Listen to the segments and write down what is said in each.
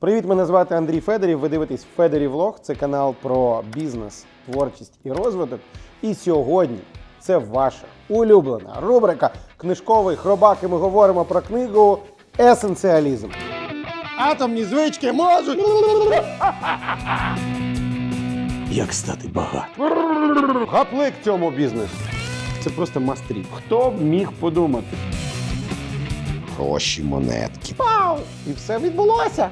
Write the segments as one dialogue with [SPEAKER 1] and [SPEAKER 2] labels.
[SPEAKER 1] Привіт, мене звати Андрій Федорів. Ви дивитесь Федорів Влог. Це канал про бізнес, творчість і розвиток. І сьогодні це ваша улюблена рубрика Книжковий хробак. І ми говоримо про книгу Есенціалізм. Атомні звички можуть.
[SPEAKER 2] Як стати багатим?
[SPEAKER 1] Гаплик цьому бізнесу. Це просто мастрів.
[SPEAKER 2] Хто б міг подумати?
[SPEAKER 1] Гроші монетки. Пау! І все відбулося.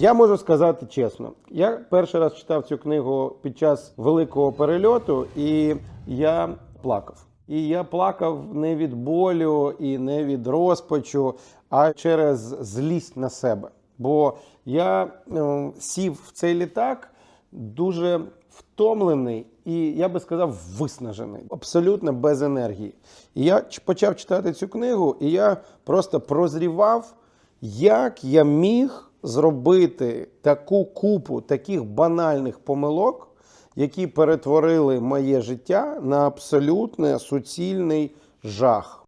[SPEAKER 1] Я можу сказати чесно, я перший раз читав цю книгу під час великого перельоту, і я плакав. І я плакав не від болю і не від розпачу, а через злість на себе. Бо я е, сів в цей літак дуже втомлений і я би сказав, виснажений, абсолютно без енергії. І я почав читати цю книгу, і я просто прозрівав, як я міг зробити таку купу таких банальних помилок, які перетворили моє життя на абсолютно суцільний жах.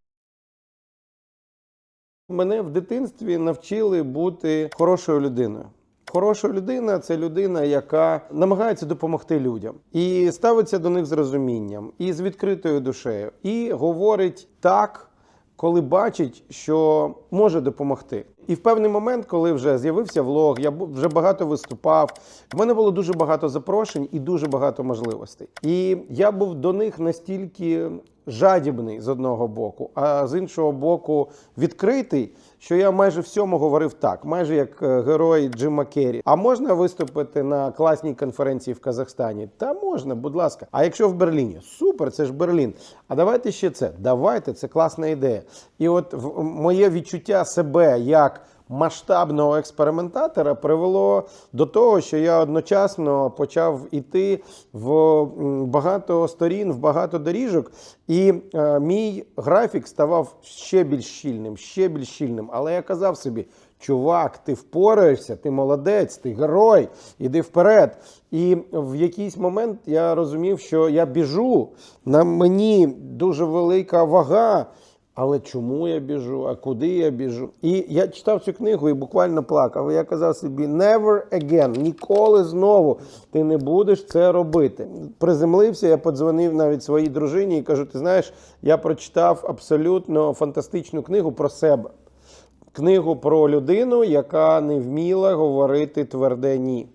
[SPEAKER 1] Мене в дитинстві навчили бути хорошою людиною. Хороша людина це людина, яка намагається допомогти людям і ставиться до них з розумінням, і з відкритою душею, і говорить так, коли бачить, що може допомогти. І в певний момент, коли вже з'явився влог, я вже багато виступав. В мене було дуже багато запрошень і дуже багато можливостей. І я був до них настільки жадібний з одного боку, а з іншого боку, відкритий, що я майже всьому говорив так, майже як е, герой Джима Керрі. А можна виступити на класній конференції в Казахстані? Та можна, будь ласка. А якщо в Берліні? Супер, це ж Берлін. А давайте ще це. Давайте, це класна ідея. І от моє відчуття себе як масштабного експериментатора привело до того, що я одночасно почав іти в багато сторін, в багато доріжок, і е, мій графік ставав ще більш щільним, ще більш щільним. Але я казав собі. Чувак, ти впораєшся, ти молодець, ти герой, іди вперед. І в якийсь момент я розумів, що я біжу, на мені дуже велика вага. Але чому я біжу? А куди я біжу? І я читав цю книгу і буквально плакав. Я казав собі: never again, ніколи знову ти не будеш це робити. Приземлився, я подзвонив навіть своїй дружині і кажу: ти знаєш, я прочитав абсолютно фантастичну книгу про себе. Книгу про людину, яка не вміла говорити тверде ні.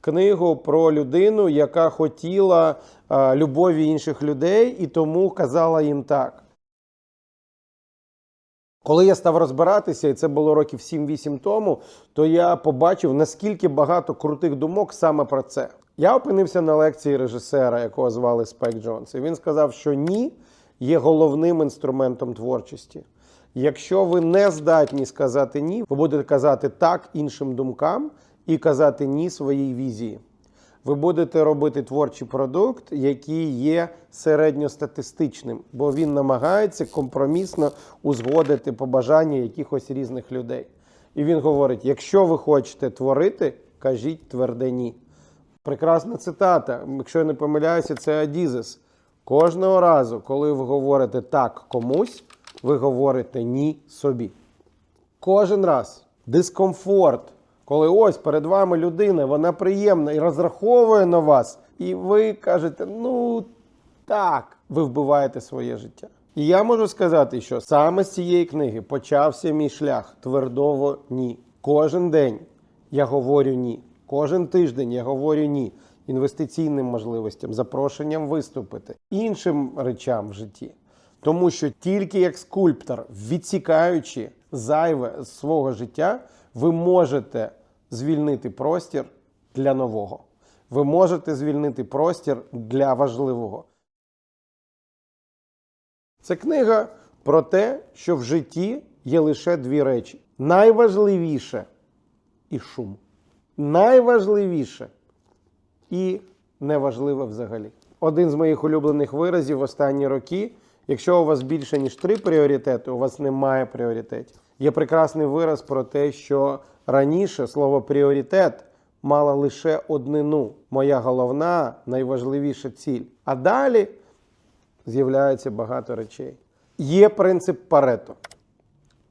[SPEAKER 1] Книгу про людину, яка хотіла а, любові інших людей і тому казала їм так. Коли я став розбиратися, і це було років 7-8 тому, то я побачив, наскільки багато крутих думок саме про це. Я опинився на лекції режисера, якого звали Спайк Джонс. І він сказав, що ні є головним інструментом творчості. Якщо ви не здатні сказати ні, ви будете казати так іншим думкам і казати ні своїй візії. Ви будете робити творчий продукт, який є середньостатистичним, бо він намагається компромісно узгодити побажання якихось різних людей. І він говорить: якщо ви хочете творити, кажіть тверде ні. Прекрасна цитата. Якщо я не помиляюся, це Адізес. Кожного разу, коли ви говорите так комусь, ви говорите ні собі. Кожен раз дискомфорт, коли ось перед вами людина, вона приємна і розраховує на вас, і ви кажете, ну так, ви вбиваєте своє життя. І я можу сказати, що саме з цієї книги почався мій шлях твердого ні. Кожен день я говорю ні. Кожен тиждень я говорю ні інвестиційним можливостям, запрошенням виступити, іншим речам в житті. Тому що тільки як скульптор, відсікаючи зайве з свого життя, ви можете звільнити простір для нового. Ви можете звільнити простір для важливого. Це книга про те, що в житті є лише дві речі: найважливіше і шум. Найважливіше і неважливе взагалі. Один з моїх улюблених виразів в останні роки: якщо у вас більше ніж три пріоритети, у вас немає пріоритетів. Є прекрасний вираз про те, що раніше слово пріоритет мало лише однину. Моя головна, найважливіша ціль. А далі з'являється багато речей. Є принцип Парето.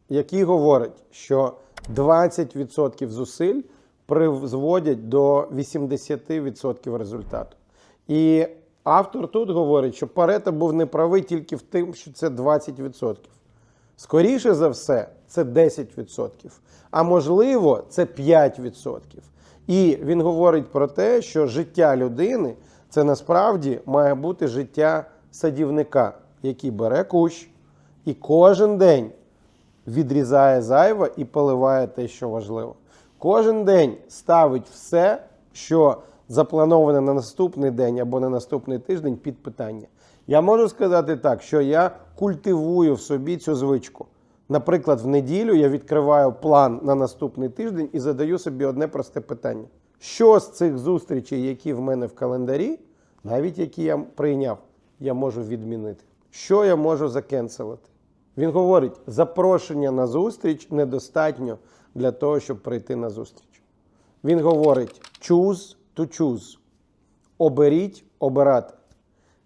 [SPEAKER 1] який говорить, що 20% зусиль призводять до 80% результату. І автор тут говорить, що Парето був неправий тільки в тим, що це 20%. Скоріше за все, це 10%, а можливо, це 5%. І він говорить про те, що життя людини це насправді має бути життя садівника, який бере кущ і кожен день відрізає зайве і поливає те, що важливо. Кожен день ставить все, що заплановане на наступний день або на наступний тиждень під питання. Я можу сказати так, що я культивую в собі цю звичку. Наприклад, в неділю я відкриваю план на наступний тиждень і задаю собі одне просте питання: що з цих зустрічей, які в мене в календарі, навіть які я прийняв, я можу відмінити? Що я можу закенселити? Він говорить: запрошення на зустріч недостатньо для того, щоб прийти на зустріч. Він говорить: choose to choose. Оберіть обирати.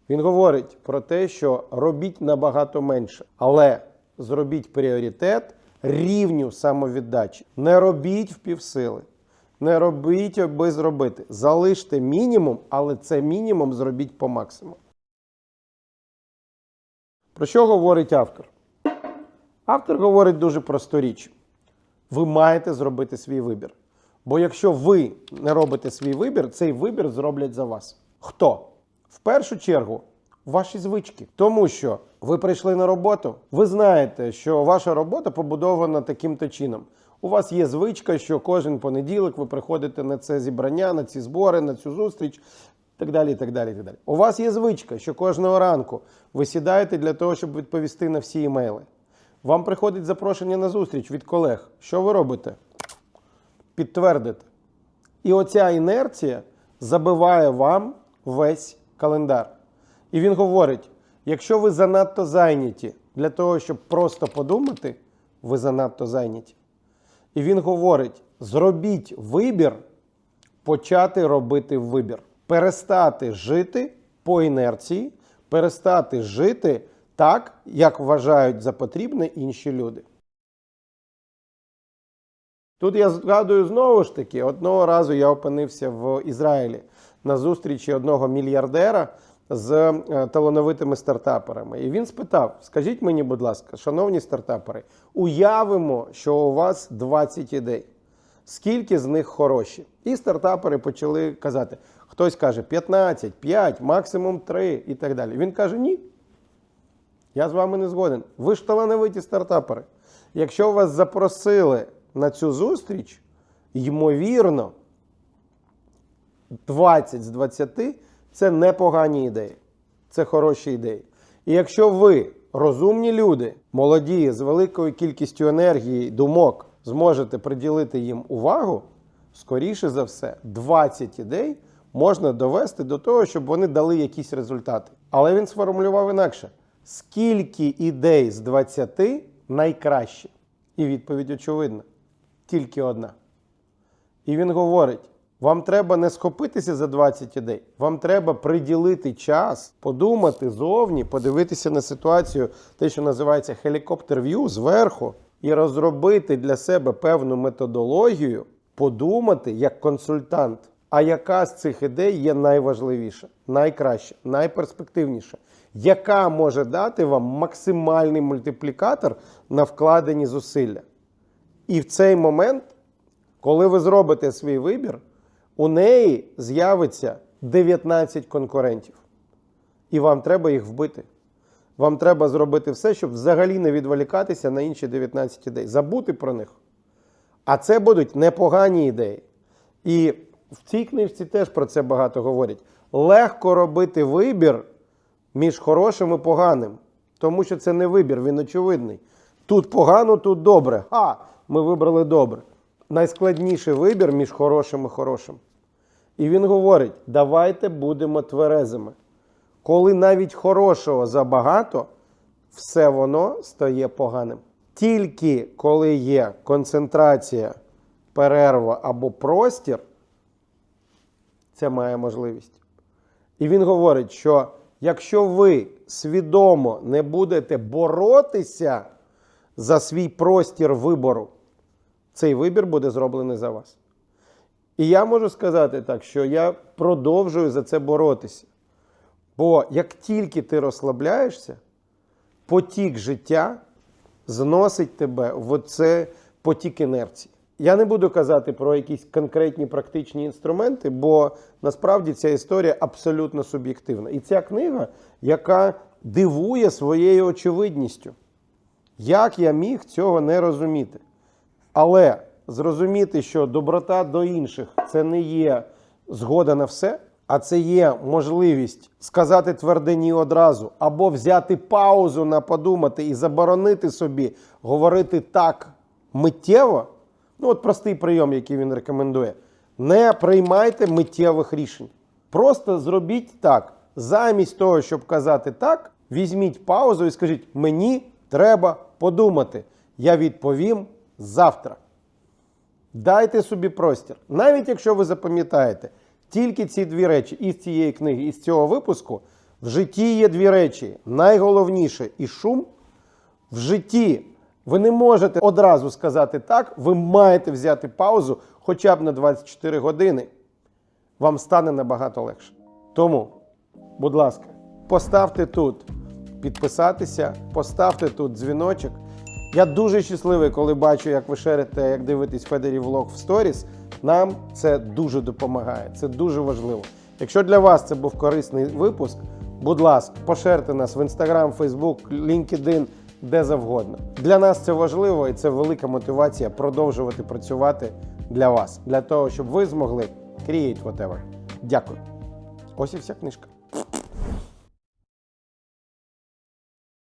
[SPEAKER 1] Він говорить про те, що робіть набагато менше, але зробіть пріоритет рівню самовіддачі. Не робіть в півсили. Не робіть, аби зробити. Залиште мінімум, але це мінімум зробіть по максимуму. Про що говорить автор? Автор говорить дуже просту річ. Ви маєте зробити свій вибір. Бо якщо ви не робите свій вибір, цей вибір зроблять за вас. Хто? В першу чергу, ваші звички. Тому що ви прийшли на роботу, ви знаєте, що ваша робота побудована таким-то чином. У вас є звичка, що кожен понеділок ви приходите на це зібрання, на ці збори, на цю зустріч. Так далі, так далі, так далі. У вас є звичка, що кожного ранку ви сідаєте для того, щоб відповісти на всі імейли. Вам приходить запрошення на зустріч від колег. Що ви робите? Підтвердите. І оця інерція забиває вам весь календар. І він говорить: якщо ви занадто зайняті для того, щоб просто подумати, ви занадто зайняті. І він говорить: зробіть вибір, почати робити вибір. Перестати жити по інерції, перестати жити так, як вважають за потрібне інші люди. Тут я згадую знову ж таки, одного разу я опинився в Ізраїлі на зустрічі одного мільярдера з е, талановитими стартаперами. І він спитав: скажіть мені, будь ласка, шановні стартапери, уявимо, що у вас 20 ідей. Скільки з них хороші? І стартапери почали казати: хтось каже 15, 5, максимум 3 і так далі. Він каже: ні. Я з вами не згоден. Ви ж талановиті стартапери. Якщо вас запросили на цю зустріч, ймовірно, 20 з 20 це непогані ідеї, це хороші ідеї. І якщо ви, розумні люди, молоді, з великою кількістю енергії, думок, зможете приділити їм увагу, скоріше за все, 20 ідей можна довести до того, щоб вони дали якісь результати. Але він сформулював інакше: скільки ідей з 20 найкраще? І відповідь очевидна: тільки одна. І він говорить: вам треба не схопитися за 20 ідей, вам треба приділити час, подумати зовні, подивитися на ситуацію, те, що називається view, зверху, і розробити для себе певну методологію, подумати як консультант. А яка з цих ідей є найважливіша, найкраща, найперспективніша, яка може дати вам максимальний мультиплікатор на вкладені зусилля? І в цей момент, коли ви зробите свій вибір, у неї з'явиться 19 конкурентів. І вам треба їх вбити. Вам треба зробити все, щоб взагалі не відволікатися на інші 19 ідей, забути про них. А це будуть непогані ідеї. І в цій книжці теж про це багато говорять. Легко робити вибір між хорошим і поганим, тому що це не вибір, він очевидний. Тут погано, тут добре. А, ми вибрали добре. Найскладніший вибір між хорошим і хорошим. І він говорить: давайте будемо тверезими. Коли навіть хорошого забагато, все воно стає поганим. Тільки коли є концентрація, перерва або простір, це має можливість. І він говорить, що якщо ви свідомо не будете боротися за свій простір вибору. Цей вибір буде зроблений за вас. І я можу сказати так, що я продовжую за це боротися. Бо як тільки ти розслабляєшся, потік життя зносить тебе в це потік інерції. Я не буду казати про якісь конкретні практичні інструменти, бо насправді ця історія абсолютно суб'єктивна. І ця книга, яка дивує своєю очевидністю. Як я міг цього не розуміти? Але зрозуміти, що доброта до інших це не є згода на все, а це є можливість сказати тверде ні одразу, або взяти паузу на подумати і заборонити собі говорити так миттєво. Ну, от простий прийом, який він рекомендує. Не приймайте миттєвих рішень. Просто зробіть так. Замість того, щоб казати так, візьміть паузу і скажіть: мені треба подумати. Я відповім завтра. Дайте собі простір. Навіть якщо ви запам'ятаєте тільки ці дві речі із цієї книги, із цього випуску, в житті є дві речі. Найголовніше і шум. В житті ви не можете одразу сказати так, ви маєте взяти паузу хоча б на 24 години. Вам стане набагато легше. Тому, будь ласка, поставте тут підписатися, поставте тут дзвіночок. Я дуже щасливий, коли бачу, як ви шерите, як дивитесь Федері влог в сторіс. Нам це дуже допомагає. Це дуже важливо. Якщо для вас це був корисний випуск, будь ласка, пошерте нас в Instagram, Facebook, LinkedIn, де завгодно. Для нас це важливо і це велика мотивація продовжувати працювати для вас, для того, щоб ви змогли create whatever. Дякую. Ось і вся книжка.